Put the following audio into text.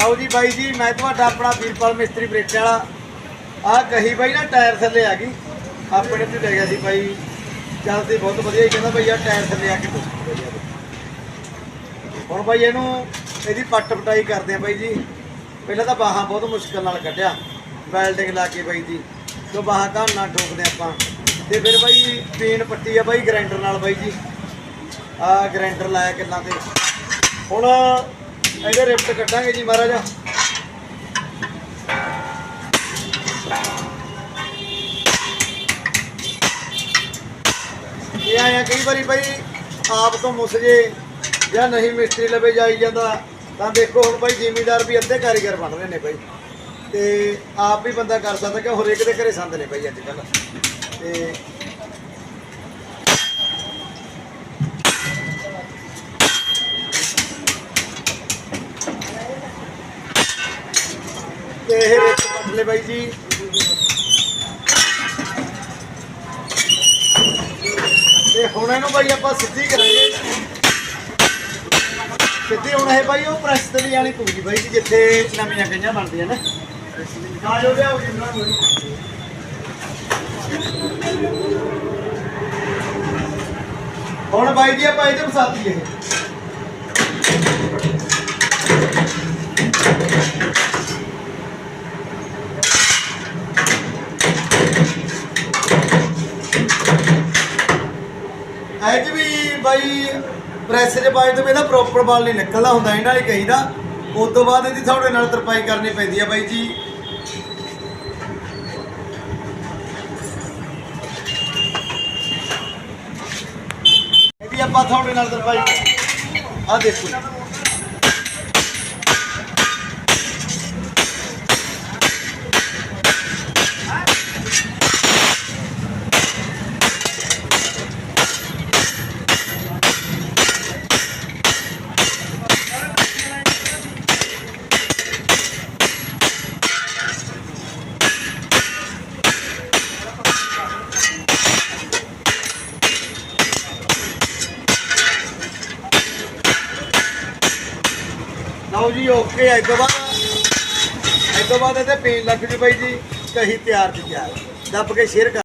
ਲਓ ਜੀ ਬਾਈ ਜੀ, ਮੈਂ ਤੁਹਾਡਾ ਆਪਣਾ ਵੀਰਪਾਲ ਮਿਸਤਰੀ ਬਰੇਟੇ ਵਾਲਾ। ਆਹ ਕਹੀ ਬਾਈ ਨਾ, ਟਾਇਰ ਥੱਲੇ ਆ ਗਈ। ਆਪਣੇ ਤੇ ਲੈ ਗਿਆ ਸੀ ਬਾਈ। ਚੱਲਦੀ ਬਹੁਤ ਵਧੀਆ ਹੀ ਕਹਿੰਦਾ ਬਾਈ ਆ ਟਾਇਰ ਥੱਲੇ ਆ ਕੇ ਹੁਣ ਬਾਈ ਇਹਨੂੰ ਇਹਦੀ ਪੱਟ ਪਟਾਈ ਕਰਦੇ ਆ ਬਾਈ ਜੀ। ਪਹਿਲਾਂ ਤਾਂ ਬਾਹਾਂ ਬਹੁਤ ਮੁਸ਼ਕਲ ਨਾਲ ਕੱਢਿਆ, ਵੈਲਡਿੰਗ ਲਾ ਕੇ ਬਾਈ ਜੀ। ਤੋਂ ਬਾਹਾਂ ਘਾਣ ਨਾਲ ਠੋਕਦੇ ਆਪਾਂ। ਤੇ ਫਿਰ ਬਾਈ ਪੀਨ ਪੱਟੀ ਆ ਬਾਈ ਗ੍ਰਾਈਂਡਰ ਨਾਲ ਬਾਈ ਜੀ। ਆ ਗ੍ਰਾਈਂਡਰ ਲਾਇਆ ਕਿੱਲਾਂ ਤੇ। ਹੁਣ ਇਹਦੇ ਰਿਫਟ ਕੱਢਾਂਗੇ ਜੀ ਮਹਾਰਾਜਾ। ਇਹ ਆਇਆ ਕਈ ਵਾਰੀ ਬਾਈ ਆਪ ਤੋਂ ਮੁੱਸ ਜੇ ਜਾਂ ਨਹੀਂ ਮਿਸਤਰੀ ਲਵੇ ਜਾਈ ਜਾਂਦਾ, ਤਾਂ ਦੇਖੋ ਹੁਣ ਬਾਈ ਜ਼ਿਮੀਦਾਰ ਵੀ ਅੱਧੇ ਕਾਰੀਗਰ ਬਣ ਰਹੇ ਨੇ ਬਾਈ। ਤੇ ਆਪ ਵੀ ਬੰਦਾ ਕਰ ਸਕਦਾ ਕਿ ਹਰੇਕ ਦੇ ਘਰੇ ਸੰਦ ਨੇ ਬਾਈ ਅੱਜ ਕੱਲ ਤੇ ਇਹ ਵਿੱਚ ਕੱਟ ਬਾਈ ਜੀ। ਤੇ ਹੁਣ ਇਹਨੂੰ ਬਾਈ ਆਪਾਂ ਸਿੱਧੀ ਕਰਾਂਗੇ। ਸਿੱਧੀ ਹੁਣ ਇਹ ਬਾਈ ਉਹ ਪ੍ਰੈਸ ਤੇ ਵੀ ਆਣੀ ਪਊਗੀ ਬਾਈ ਜੀ, ਜਿੱਥੇ ਨਵੀਆਂ ਕਈਆਂ ਬਣਦੀਆਂ ਨੇ। ਆ ਜਾਓ, ਲਿਆਓ ਜੀ ਹੁਣ ਬਾਈ ਜੀ ਆਪਾਂ ਇਹਦੇ ਫਸਾਤੀ ਇਹ। ਐਜ ਵੀ ਬਾਈ ਪ੍ਰੈਸ 'ਚ ਪਾਏ ਤੋਂ ਇਹਦਾ ਪ੍ਰੋਪਰ ਬਾਲ ਨਹੀਂ ਨਿਕਲਦਾ ਹੁੰਦਾ, ਇਹਨਾਂ ਵਾਲੀ ਕਹੀਦਾ। ਉਸ ਤੋਂ ਬਾਅਦ ਇਹਦੀ ਤੁਹਾਡੇ ਨਾਲ ਤਰਪਾਈ ਕਰਨੀ ਪੈਂਦੀ ਆ ਬਾਈ ਜੀ। ਇਹਦੀ ਆਪਾਂ ਤੁਹਾਡੇ ਨਾਲ ਤਰਪਾਈ ਆ ਦੇਖੋ ਲਓ ਜੀ ਓਕੇ ਇਸ ਤੋਂ ਬਾਅਦ ਇਸ ਤੋਂ ਬਾਅਦ ਇਹਦੇ ਪੇਨ ਲੱਗ ਜੂ ਬਾਈ ਜੀ ਕਹੀ ਤਿਆਰ ਤੇ ਤਿਆਰ ਦੱਬ ਕੇ ਸ਼ੇਅਰ ਕਰ।